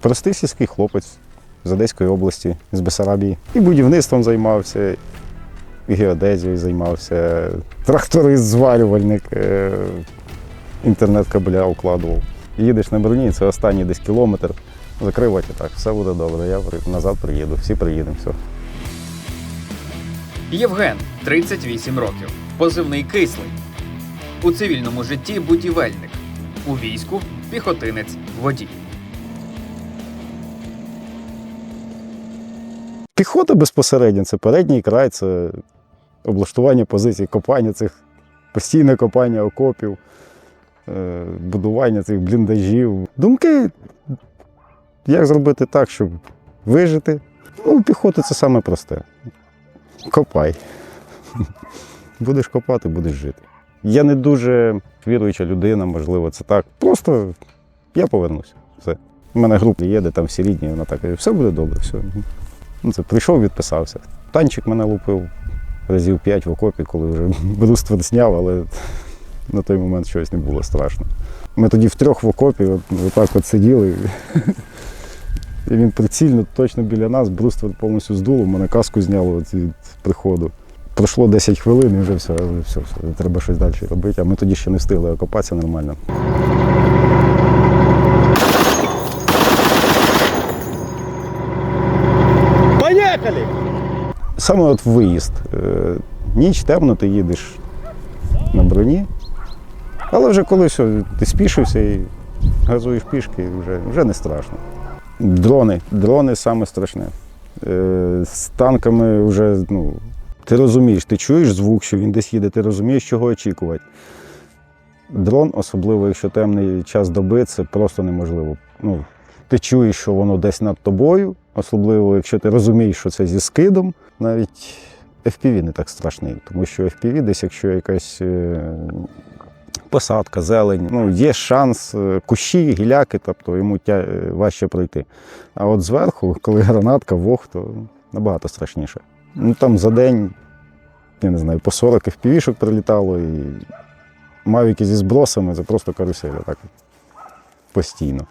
Простий сільський хлопець з Одеської області, з Бесарабії. І будівництвом займався, і геодезією займався, тракторист, зварювальник, е, інтернет-кабеля укладував. Їдеш на броні, це останній десь кілометр. Закривати так, все буде добре. Я назад приїду, всі приїдемо. Все. Євген 38 років, позивний кислий. У цивільному житті будівельник, у війську піхотинець водій. Піхота безпосередньо це передній край, це облаштування позицій, копання цих, постійне копання окопів, е, будування цих бліндажів. Думки, як зробити так, щоб вижити. Ну, у піхоти це саме просте. Копай. Будеш копати, будеш жити. Я не дуже віруюча людина, можливо, це так. Просто я повернуся. Все. У мене група є, де там всі рідні, вона так каже, все буде добре, все. Ну, це прийшов, відписався. Танчик мене лупив разів п'ять в окопі, коли вже бруствер зняв, але на той момент щось не було страшно. Ми тоді втрьох в окопі, от, отак от сиділи. І він прицільно точно біля нас, бруствер повністю здуло, мене каску зняло от від приходу. Пройшло 10 хвилин і вже все, все, все, треба щось далі робити. А ми тоді ще не встигли окопатися нормально. Саме от виїзд. Е, Ніч темно, ти їдеш на броні. Але вже коли все, ти спішився і газуєш пішки, вже, вже не страшно. Дрони. Дрони саме страшне. Е, З танками вже, ну, ти розумієш, ти чуєш звук, що він десь їде, ти розумієш, чого очікувати. Дрон, особливо якщо темний час доби, це просто неможливо. Ну, ти чуєш, що воно десь над тобою, особливо якщо ти розумієш, що це зі скидом. Навіть FPV не так страшний, тому що FPV десь, якщо якась е, посадка, зелень, ну, є шанс, е, кущі, гіляки, тобто йому тя, е, важче пройти. А от зверху, коли гранатка, вог, то набагато страшніше. Ну там за день, я не знаю, по 40 FPV-шок прилітало і мавіки зі збросами це просто карусель, так постійно.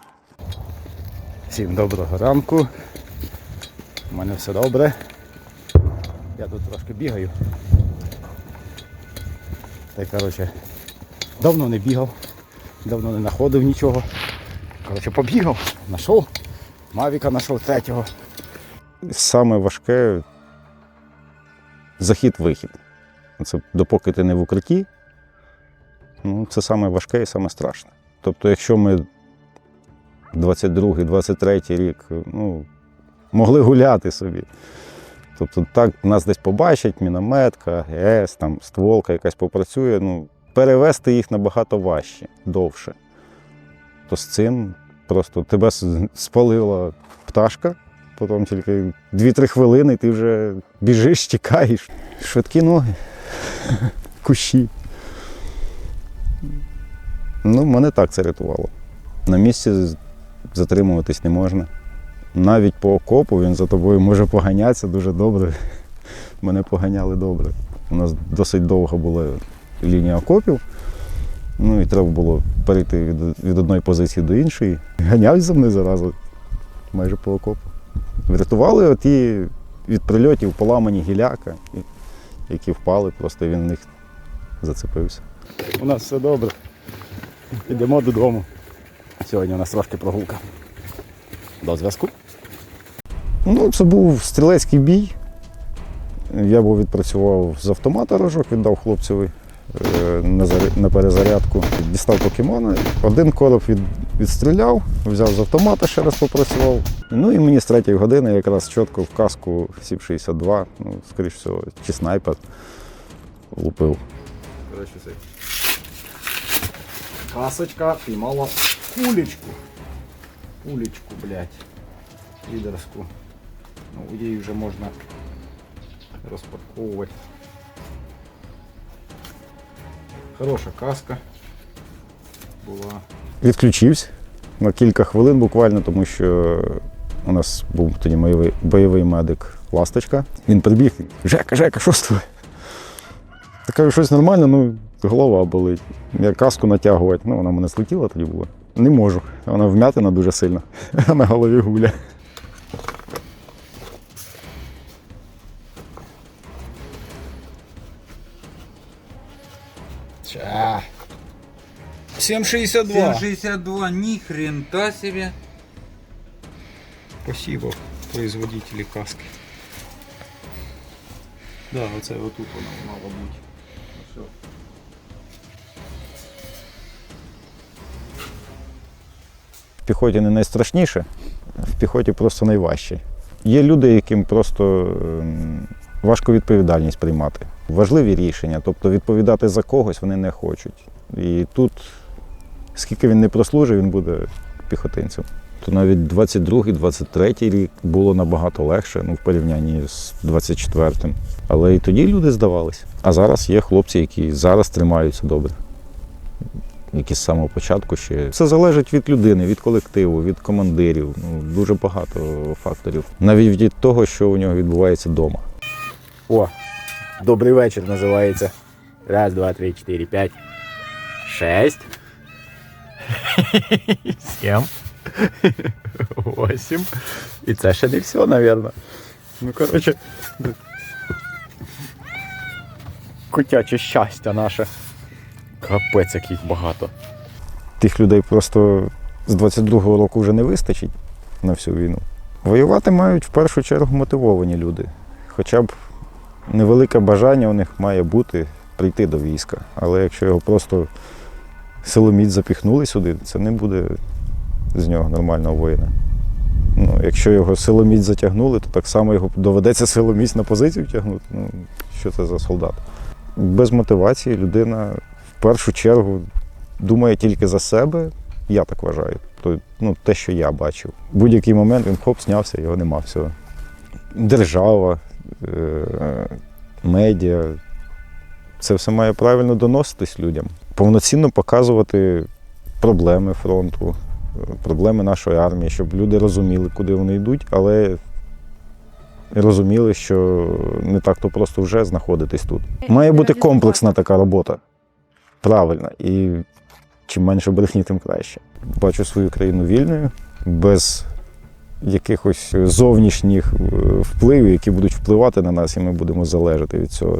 Всім доброго ранку. У мене все добре. Я тут трошки бігаю. Та й коротше, давно не бігав, давно не знаходив нічого. Коротше, побігав, знайшов. Мавіка знайшов третього. Саме важке захід-вихід. Це допоки ти не в укритті, ну, це саме важке і саме страшне. Тобто, якщо ми 22-23 рік, ну, могли гуляти собі. Тобто так нас десь побачать, мінометка, ГС, там, стволка якась попрацює. Ну, перевести їх набагато важче, довше. То з цим просто тебе спалила пташка, потім тільки 2-3 хвилини і ти вже біжиш, тікаєш. Швидкі ноги, кущі. Ну, мене так це рятувало. На місці затримуватись не можна. Навіть по окопу він за тобою може поганятися дуже добре. Мене поганяли добре. У нас досить довга була лінія окопів. Ну і треба було перейти від, від одної позиції до іншої. Ганявся за мною заразу майже по окопу. Врятували оті від прильотів поламані гіляка, які впали, просто він в них зацепився. У нас все добре. Йдемо додому. Сьогодні у нас трошки прогулка. До зв'язку. Ну, це був стрілецький бій. Я був відпрацював з автомата рожок, віддав хлопцеві е, на, перезарядку. Дістав покемона. Один короб від, відстріляв, взяв з автомата, ще раз попрацював. Ну і мені з третьої години якраз чітко в каску сів 62, ну, скоріш всього, чи снайпер лупив. Касочка піймала кулечку. Кулечку, блядь. Лідерську. Ну, її вже можна розпаковувати. Хороша каска була. Відключився на кілька хвилин буквально, тому що у нас був тоді бойовий, бойовий медик Ласточка. Він прибіг, Жека, Жека, що з тобою? Я кажу, щось нормально, ну голова болить. Я каску натягувати, ну вона мене злетіла тоді була. Не можу. Вона вм'ятина дуже сильно. На голові гуля. Ча. 7,62. 762, ни хрена себе. Спасибо, производители каски. Да, оце отут вона мала бути. Все. Піхоті не найстрашніше, в піхоті просто найважче. Є люди, яким просто ем, важко відповідальність приймати. Важливі рішення, тобто відповідати за когось вони не хочуть. І тут, скільки він не прослужив, він буде піхотинцем. То навіть 22-й, 23-й рік було набагато легше ну, в порівнянні з 24-м. Але і тоді люди здавались. А зараз є хлопці, які зараз тримаються добре які з самого початку ще. Все залежить від людини, від колективу, від командирів. Ну, дуже багато факторів. Навіть від того, що у нього відбувається вдома. О, добрий вечір називається. Раз, два, три, чотири, п'ять. Шесть. Сім. Восім. І це ще не все, напевно. Ну, коротше. Котяче щастя наше. Капець, як їх багато. Тих людей просто з 22-го року вже не вистачить на всю війну. Воювати мають в першу чергу мотивовані люди. Хоча б невелике бажання у них має бути прийти до війська. Але якщо його просто силоміць запіхнули сюди, це не буде з нього нормального воїна. Ну, якщо його силоміць затягнули, то так само його доведеться силоміць на позицію тягнути. Ну, що це за солдат? Без мотивації людина в першу чергу думає тільки за себе, я так вважаю. То, ну, те, що я бачив. В будь-який момент він хоп, знявся, його нема всього. Держава, е- медіа. Це все має правильно доноситись людям. Повноцінно показувати проблеми фронту, е, проблеми нашої армії, щоб люди розуміли, куди вони йдуть, але розуміли, що не так то просто вже знаходитись тут. Має бути комплексна така робота. Правильна. І чим менше брехні, тим краще. Бачу свою країну вільною, без якихось зовнішніх е, впливів, які будуть впливати на нас, і ми будемо залежати від цього.